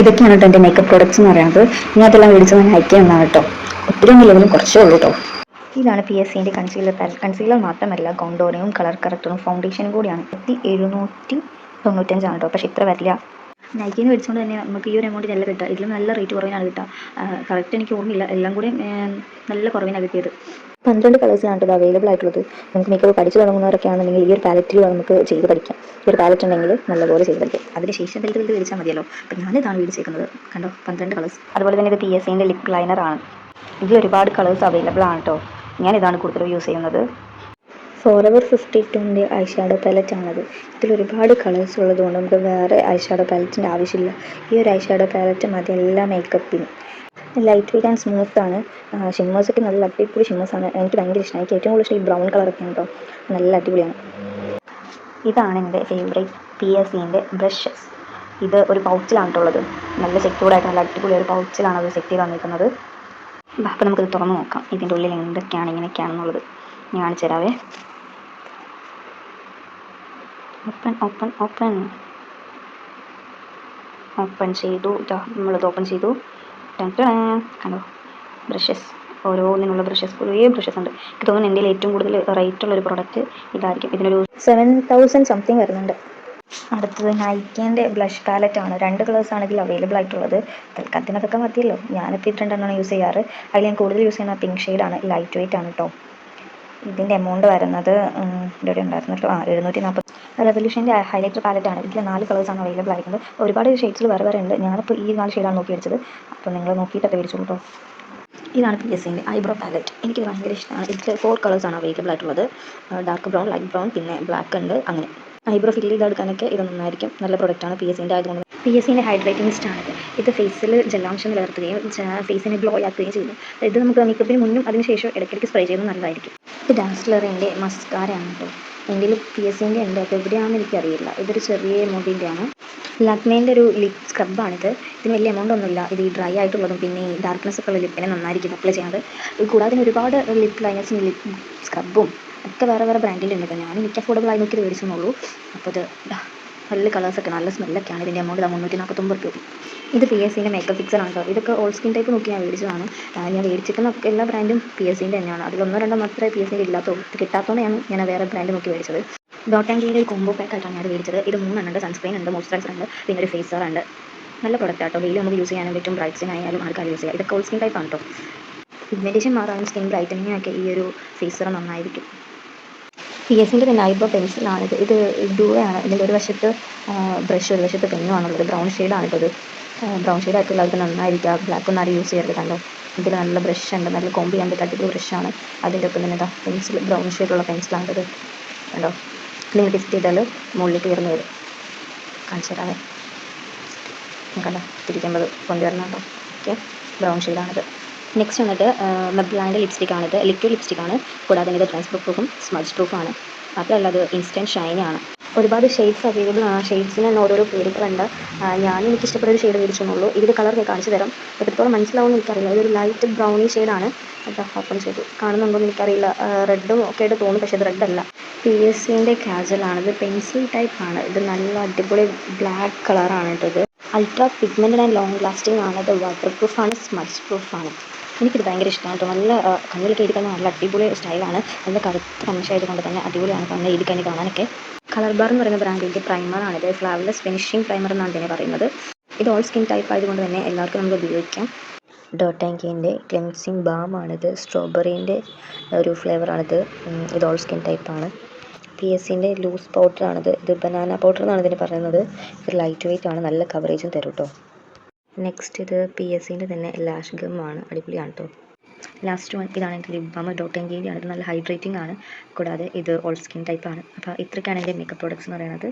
ഇതൊക്കെയാണ് കേട്ടോ എന്റെ മേക്കപ്പ് പ്രോഡക്റ്റ്സ് എന്ന് പറയുന്നത്. ഞാൻ അതെല്ലാം മേടിച്ചു ഞാൻ അയക്കുന്നതാണ് കേട്ടോ. ഒത്തിരി ഒന്നുമില്ലെങ്കിലും കുറച്ചേ ഉള്ളൂ കേട്ടോ. ഇതാണ് പി എസ് സിന്റെ കൺസീലർ പാലറ്റ് കൺസീലർ മാത്രമല്ല കൗണ്ടോറിയും കളർ കറക്റ്ററും ഫൗണ്ടേഷനും കൂടിയാണ്. എത്തി എഴുന്നൂറ്റി തൊണ്ണൂറ്റഞ്ചാണ് കേട്ടോ. പക്ഷേ ഇത്ര വരില്ല. നൈക്കിന്ന് മേടിച്ചുകൊണ്ട് തന്നെ നമുക്ക് ഈ ഒരു എമൗണ്ടിന് നല്ല കിട്ടുക. ഇതിലും നല്ല റേറ്റ് കുറവിനാണ് കിട്ടുക. കറക്റ്റ് എനിക്ക് ഓർമ്മയില്ല. എല്ലാം കൂടി നല്ല കുറവിനാണ് കിട്ടിയത്. പന്ത്രണ്ട് ആണ് ഇത് അവൈലബിൾ ആയിട്ടുള്ളത്. നമുക്ക് മേക്കപ്പ് പഠിച്ചു തുടങ്ങുന്നവരൊക്കെ ആണെന്നുണ്ടെങ്കിൽ ഈ ഒരു പാലറ്റിൽ നമുക്ക് ചെയ്ത് പഠിക്കാം. ഈ ഒരു പാലറ്റ് ഉണ്ടെങ്കിൽ നല്ലപോലെ ചെയ്ത് പഠിക്കാം. അതിന് ശേഷം വലുത് വലുത് മേടിച്ചാൽ മതിയല്ലോ. അപ്പം ഞാനിതാണ് മേടിച്ചേക്കുന്നത്. കണ്ടോ? പന്ത്രണ്ട് കളേഴ്സ് അതുപോലെ തന്നെ ഇത് പി എസ് സിന്റെ ലിപ് ലൈനർ ആണ്. ഇതിൽ ഒരുപാട് കളേഴ്സ് അവൈലബിൾ ആണ് കേട്ടോ. ഞാനിതാണ് കൂടുതലും യൂസ് ചെയ്യുന്നത്. ഫോറെവർ ഫിഫ്റ്റി ടുന്റെ ഐ ഷാഡോ പാലറ്റ് ആണത്. ഇതിൽ ഒരുപാട് കളേഴ്സ് ഉള്ളതുകൊണ്ട് നമുക്ക് വേറെ ഐ ഷാഡോ പാലറ്റിന്റെ ആവശ്യമില്ല. ഈ ഒരു ഐ ഷാഡോ പാലറ്റ് മതി എല്ലാ മേക്കപ്പിനും ലൈറ്റ് വെയിറ്റ് ആൻഡ് സ്മൂത്ത് ആണ്. ഷിമ്മേഴ്സ് ഒക്കെ നല്ല അടിപൊളി ഷിമ്മേഴ്സ് ആണ്. എനിക്ക് ഭയങ്കര ഇഷ്ടമാണ് എനിക്ക് ഏറ്റവും കൂടുതൽ ഇഷ്ടം ഈ ബ്രൗൺ കളറൊക്കെ കേട്ടോ നല്ല അടിപൊളിയാണ്. ഇതാണ് എന്റെ ഫേവറേറ്റ് പി എസ് സിന്റെ ബ്രഷസ് ഇത് ഒരു പൗച്ചിലാണ് ഉള്ളത്. നല്ല സെക്യൂർഡായിട്ട് നല്ല അടിപൊളി ഒരു പൗച്ചിലാണ് അത് സെറ്റ് ചെയ്ത് വന്നിരിക്കുന്നത്. അപ്പോൾ നമുക്കിത് തുറന്ന് നോക്കാം. ഇതിന്റെ ഉള്ളിൽ എന്തൊക്കെയാണ് ഇങ്ങനെയൊക്കെയാണെന്നുള്ളത്. ഞാൻ കാണിച്ചു തരാവേ. Open open open. ഓപ്പൺ ചെയ്തു. ഇതാ നമ്മളിത് ഓപ്പൺ ചെയ്തു. കണ്ടോ? ബ്രഷസ്. ഓരോന്നിനുള്ള ബ്രഷസ്. കുറേ ബ്രഷസ് ഉണ്ട്. എനിക്ക് തോന്നുന്നു എന്റെ ഏറ്റവും കൂടുതൽ റേറ്റ് ഉള്ള ഒരു പ്രൊഡക്റ്റ് ഇതായിരിക്കും. ഇതിനൊരു സെവൻ തൗസൻഡ് സംതിങ് വരുന്നുണ്ട്. അടുത്തത് നൈക്കേന്റെ ബ്ലഷ് ആണ്. രണ്ട് കളേഴ്സ് ആണെങ്കിൽ അവൈലബിൾ ആയിട്ടുള്ളത്. തൽക്കാലത്തിന് അതൊക്കെ മതിയല്ലോ ഞാനിപ്പോൾ ഇത് രണ്ടെണ്ണമാണ് യൂസ് ചെയ്യാറ്. അതിൽ ഞാൻ കൂടുതൽ യൂസ് ചെയ്യുന്ന പിങ്ക് ഷെയ്ഡാണ് ലൈറ്റ് വെയിറ്റ് ആണ് കേട്ടോ ഇതിന്റെ എമൗണ്ട് വരുന്നത് ഇവിടെ ഉണ്ടായിരുന്നല്ലോ ആ എഴുന്നൂറ്റി നാൽപ്പത് റെവല്യൂഷന്റെ ഹൈലൈറ്റർ ആണ്. ഇതിൽ നാല് കളേഴ്സാണ് അവൈലബിൾ ആയിരിക്കുന്നത്. ഒരുപാട് ഷെയ്ഡ്സിൽ വേറെ വേറെ ഉണ്ട്. ഞാനിപ്പോൾ ഈ നാല് ഷെയ്ഡാണ് നോക്കി മേടിച്ചത് അപ്പോൾ നിങ്ങൾ നോക്കിയിട്ടൊക്കെ മേടിച്ചോളൂ കേട്ടോ ഇതാണ് പി എസ് സിന്റെ ഐബ്രോ പാലറ്റ് എനിക്ക് ഭയങ്കര ഇഷ്ടമാണ് ഇതിൽ ഫോർ കളേഴ്സാണ് അവൈലബിൾ ആയിട്ടുള്ളത്. ഡാർക്ക് ബ്രൗൺ ലൈറ്റ് ബ്രൗൺ പിന്നെ ബ്ലാക്ക് ഉണ്ട്. അങ്ങനെ. ഐബ്രോ ഫില്ല് ചെയ്തെടുക്കാനൊക്കെ ഇത് നന്നായിരിക്കും. നല്ല പ്രൊഡക്റ്റാണ് പി എസ് സിന്റെ ആയതുകൊണ്ട്. പി എസ് സിന്റെ ഹൈഡ്രേറ്റിംഗ് സ്റ്റാണിത് ഇത്. ഫേസിൽ ജലാംശം നിലനിർത്തുകയും ഫേസിനെ ഗ്ലോ ആക്കുകയും ചെയ്യുന്നു ഇത് നമുക്ക് മേക്കപ്പിന് മുന്നും അതിനുശേഷം ഇടയ്ക്കിടയ്ക്ക് സ്പ്രേ ചെയ്യുന്നത് നല്ലതായിരിക്കും. ഇത് ഡാൻസ്ലറിന്റെ മസ്കാരയാണ് കേട്ടോ എന്റെ പി എസ് സിന്റെ ഉണ്ട്? അപ്പോൾ എവിടെയാണെന്ന് എനിക്കറിയില്ല. ഇതൊരു ചെറിയ എമൗണ്ടിന്റെ ആണ് ലാക്മേന്റെ ഒരു ലിപ് സ്ക്രബാണിത് ഇതിന് വലിയ എമൗണ്ട് ഒന്നുമില്ല. ഇത് ഈ ഡ്രൈ ആയിട്ടുള്ളതും പിന്നെ ഈ ഡാർക്ക്നെസ് ഒക്കെ ഉള്ള ലിപ്പിനെ നന്നായിരിക്കും അപ്ലൈ ചെയ്യുന്നത്. ഇത് കൂടാതെ ഒരുപാട് ലിപ് ലൈനേഴ്സും ലിപ് സ്ക്രബും ഒക്കെ വേറെ വേറെ ബ്രാൻഡിലുണ്ട് ഞാൻ എനിക്ക് അഫോർഡബിൾ ആയി നോക്കി മേടിച്ചെന്നുള്ളൂ. അപ്പോൾ ഇത് നല്ല കളേഴ്സൊക്കെ നല്ല സ്മെല്ലൊക്കെയാണ് ഇതിന്റെ എമൗണ്ട് മുന്നൂറ്റി നാൽപ്പത്തൊമ്പത് രൂപ ഇത് പി എസ് സിന്റെ മേക്കപ്പ് ഫിക്സർ ആണ് കേട്ടോ ഇതൊക്കെ ഓൾ സ്കിൻ ടൈപ്പ് നോക്കി ഞാൻ മേടിച്ചതാണ്. ഞാൻ മേടിച്ചിരിക്കുന്ന എല്ലാ ബ്രാൻഡും പി എസ് സിന്റെ തന്നെയാണ്. അതിലൊന്നോ രണ്ടോ മാത്രമേ പി എസ് സിന്റെ ഇല്ലാത്ത കിട്ടാത്തതുകൊണ്ടാണ് ഞാൻ വേറെ ബ്രാൻഡ് നോക്കി മേടിച്ചത്. ഡോട്ട് ആൻഡ് ഒരു കോംബോ പാക്ക് ആയിട്ടാണ് ഞാൻ മേടിച്ചത്. ഇത് മൂന്നെണ്ണം ഉണ്ട്. സൺസ്ക്രീൻ ഉണ്ട് മോയ്സ്ചറൈസർ ഉണ്ട് പിന്നെ ഒരു ഫേസർ ഉണ്ട്. നല്ല പ്രൊഡക്റ്റ് ആട്ടോ. ഡെയിലി നമുക്ക് യൂസ് ചെയ്യാനും പറ്റും. ബ്രൈറ്റ്സിന് ആയാലും ആൾക്കാർ യൂസ് ചെയ്യാം. ഇതൊക്കെ ഓൾ സ്കിൻ ടൈപ്പ് ആണ് കേട്ടോ പിഗ്മെന്റേഷൻ മാറാനും സ്കിൻ ബ്രൈറ്റനിങ് ഒക്കെ ഈ ഒരു ഫേസർ നന്നായിരിക്കും. പി എസ് സിന്റെ തന്നെ ഐബ്രോ പെൻസിലാണിത് ഇത് ഡുവ ആണ് ഇതിന്റെ ഒരു വശത്ത് ബ്രഷ് ഒരു വശത്ത് പെന്നുമാണുള്ളത് ബ്രൗൺ ഷെയ്ഡാണ് ഇപ്പോൾ ഇത്. ബ്രൗൺ ഷെയ്ഡ് ആയിട്ടുള്ളവർക്ക് നന്നായിരിക്കാം. ബ്ലാക്ക് ഒന്നും ആരും യൂസ് ചെയ്യരുത് കണ്ടോ? ഇതിൽ നല്ല ബ്രഷ് ഉണ്ട്. നല്ല കോമ്പ് ചെയ്യാൻ പറ്റുന്ന അടിപൊളി ബ്രഷാണ് അതിന്റെ ഒപ്പം തന്നെ ഇതാ പെൻസിൽ ബ്രൗൺ ഷെയ്ഡുള്ള പെൻസിലാണിത് കണ്ടോ? നിങ്ങൾ ടെസ്റ്റ് ചെയ്താൽ മുകളിലേക്ക് തീർന്നു വരും കാണിച്ചു തരാമേ കണ്ടോ? തിരിക്കുമ്പോൾ കൊണ്ടുവരണം കേട്ടോ. ഓക്കെ ബ്രൗൺ ഷെയ്ഡാണിത് നെക്സ്റ്റ് വന്നിട്ട് മെബ്ലാന്റെ ഇത് ലിക്വിഡ് ലിപ്സ്റ്റിക് ആണ്. കൂടാതെ ഇത് ട്രാൻസ്ഫർ പ്രൂഫും സ്മഡ്ജ് പ്രൂഫാണ് മാത്രമല്ല അത് ഇൻസ്റ്റന്റ് ആണ്. ഒരുപാട് ഷെയ്ഡ്സ് അവൈലബിൾ ആണ്. ഷെയ്ഡ്സിന് തന്നെ ഓരോരോ പേരുകളുണ്ട് ഞാൻ എനിക്ക് ഇഷ്ടപ്പെട്ട ഒരു ഷെയ്ഡ് മേടിച്ചെന്നുള്ളൂ ഇതിന്റെ കളർ ഞാൻ കാണിച്ചു തരാം. എത്രത്തോളം മനസ്സിലാവുമെന്ന് എനിക്കറിയില്ല. ഇതൊരു ലൈറ്റ് ബ്രൗണി ഷെയ്ഡാണ് ഓപ്പൺ ചെയ്തു കാണുന്നുണ്ടോ എന്ന് എനിക്കറിയില്ല. റെഡും ഒക്കെ ആയിട്ട് തോന്നും. പക്ഷേ ഇത് റെഡ് അല്ല. പി എസ് സിന്റെ കാജലാണ് ഇത് പെൻസിൽ ടൈപ്പ് ആണ്. ഇത് നല്ല അടിപൊളി ബ്ലാക്ക് കളറാണ് കേട്ടോ ഇത്. Ultra pigmented and long lasting ആണ്. ഇത് വാട്ടർ പ്രൂഫാണ് സ്മഡ്ജ് പ്രൂഫാണ് എനിക്കിത് ഭയങ്കര ഇഷ്ടമാണ് കേട്ടോ. നല്ല കണ്ണിലൊക്കെ ഇരിക്കാൻ നല്ല അടിപൊളി സ്റ്റൈലാണ്. നല്ല കറുത്ത കമ്മശായത് കൊണ്ട് തന്നെ അടിപൊളിയാണ് കണ്ണിൽ ഇരിക്കാൻ കാണാനൊക്കെ. കളർ ബാർ എന്ന് പറയുന്ന ബ്രാൻഡിന്റെ പ്രൈമറാണ് ഇത്. ഫ്ലാവ്ലെസ് ഫിനിഷിംഗ് പ്രൈമർ എന്നാണ് ഇതിനെ പറയുന്നത്. ഇത് ഓൾ സ്കിൻ ടൈപ്പ് ആയതുകൊണ്ട് തന്നെ എല്ലാവർക്കും നമുക്ക് ഉപയോഗിക്കാം. ഡോട്ടാങ്കിന്റെ ക്ലെൻസിങ് ബാമാണിത് സ്ട്രോബെറീന്റെ ഒരു ഫ്ലേവറാണിത് ഇത് ഓൾ സ്കിൻ ടൈപ്പാണ് പി എസ് സിന്റെ ലൂസ് പൗഡറാണിത് ഇത് ബനാന പൗഡർ എന്നാണ് ഇതിന് പറയുന്നത്. ഇത് ലൈറ്റ് വെയിറ്റ് ആണ്. നല്ല കവറേജും തരും കേട്ടോ. നെക്സ്റ്റ് ഇത് പി എസ് സിന്റെ തന്നെ ലാഷ് ഗം ആണ്. അടിപൊളിയാണ് കേട്ടോ ലാസ്റ്റ് വൺ ഇതാണ് എന്റെ ലിപ് ഡോട്ട് എൻ ആണ്. ഇത് നല്ല ഹൈഡ്രേറ്റിംഗ് ആണ്. കൂടാതെ ഇത് ഓൾ സ്കിൻ ടൈപ്പ് ആണ്. അപ്പോൾ ഇത്രയ്ക്കാണ് എന്റെ മേക്കപ്പ് പ്രോഡക്റ്റ്സ് എന്ന് പറയുന്നത്.